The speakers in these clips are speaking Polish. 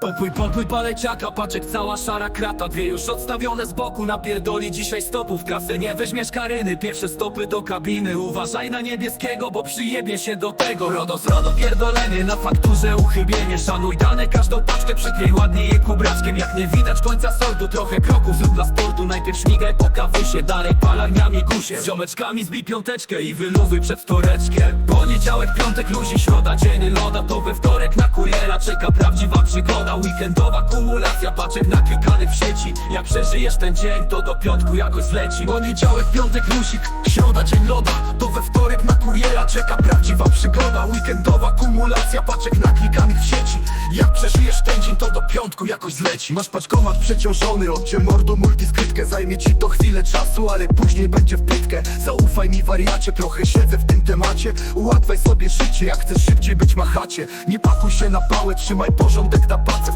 Pokój, pokój, paleciaka, paczek, cała szara krata. Dwie już odstawione z boku, napierdoli dzisiaj stopów Kasę nie weźmiesz karyny, pierwsze stopy do kabiny. Uważaj na niebieskiego, bo przyjebie się do tego. Rodo z rodo pierdolenie, na fakturze uchybienie. Szanuj dane, każdą paczkę przykryj ładnie je kubraczkiem. Jak nie widać końca sortu, trochę kroków zrób dla sportu. Najpierw śmigaj po kawusie, dalej palarniami gusie Z ziomeczkami zbij piąteczkę i wyluzuj przed toreczkiem Poniedziałek, piątek, luzi, środa, dzień loda. To we wtorek na kuriera czeka prawdziwa przygoda Weekendowa kumulacja paczek naklikanych w sieci. Jak przeżyjesz ten dzień, to do piątku jakoś zleci. Poniedziałek, piątek, luzik, środa, dzień loda. To we wtorek na kuriera czeka prawdziwa przygoda. Weekendowa kumulacja paczek naklikanych w sieci Jak przeżyjesz ten dzień, to do piątku jakoś zleci. Masz paczkomat przeciążony, odcie mordu multiskrytkę Zajmie ci to chwilę czasu, ale później będzie w pytkę Zaufaj mi wariacie, trochę siedzę w tym temacie. Ułatwiaj sobie życie, jak chcesz szybciej być machacie. Nie pakuj się na pałę, trzymaj porządek na pace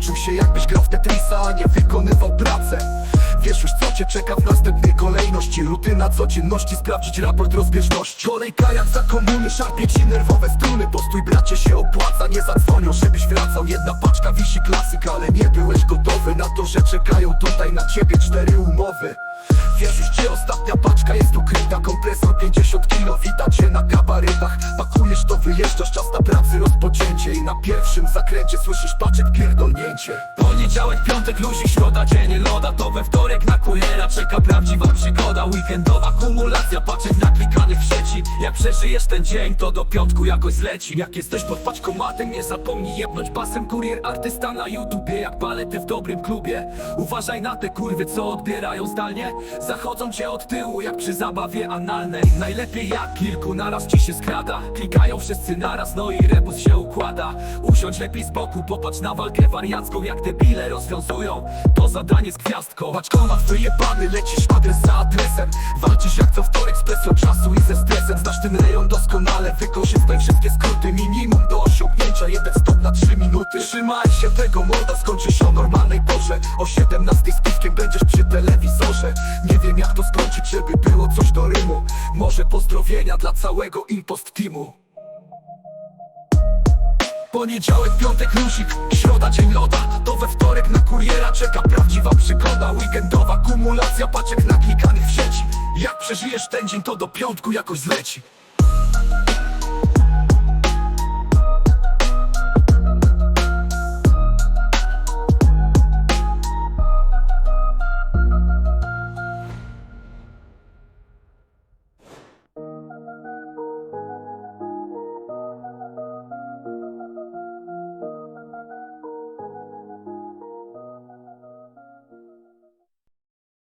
Rutyna codzienności, sprawdzić raport rozbieżności. Kolejka jak za komuny, szarpie ci nerwowe struny. Postój bracie się opłaca, nie zadzwonią żebyś wracał. Jedna paczka wisi klasyk, ale nie byłeś gotowy Na to, że czekają tutaj na ciebie cztery umowy. Już gdzie ostatnia paczka jest ukryta? Kompresor 50 kilo, cię na gabarytach. Pakujesz to wyjeżdżasz, czas na pracy I na pierwszym zakręcie słyszysz paczek pierdolnięcie. Poniedziałek, piątek, luzik, środa, dzień loda. To we wtorek na kuriera czeka prawdziwa przygoda. Weekendowa kumulacja paczek naklikanych w sieci. Jak przeżyjesz ten dzień, to do piątku jakoś zleci. Jak jesteś pod paczkomatem, nie zapomnij jebnąć basem Kurier artysta na YouTubie, jak balety w dobrym klubie. Uważaj na te kurwy, co odbierają zdalnie. Zachodzą cię od tyłu, jak przy zabawie analnej. Najlepiej jak kilku naraz ci się skrada. Klikają wszyscy naraz, no i rebus się układa. Usiądź lepiej z boku, popatrz na walkę wariacką Jak debile rozwiązują to zadanie z gwiazdką. Paczkomat wyjebany, lecisz adres za adresem. Walczysz jak co wtorek z presją czasu i ze stresem. Znasz ten rejon doskonale, wykorzystaj wszystkie skróty. Minimum do osiągnięcia, jeden stop na trzy minuty. Trzymaj się tego morda, skończysz o normalnej porze. O 17 z piwkiem będziesz przy telewizorze. Nie wiem jak to skończyć, żeby było coś do rymu. Może pozdrowienia dla całego impost teamu Poniedziałek, piątek, luzik, środa, dzień loda To we wtorek na kuriera czeka prawdziwa przygoda. Weekendowa kumulacja paczek naklikanych w sieci. Jak przeżyjesz ten dzień, to do piątku jakoś zleci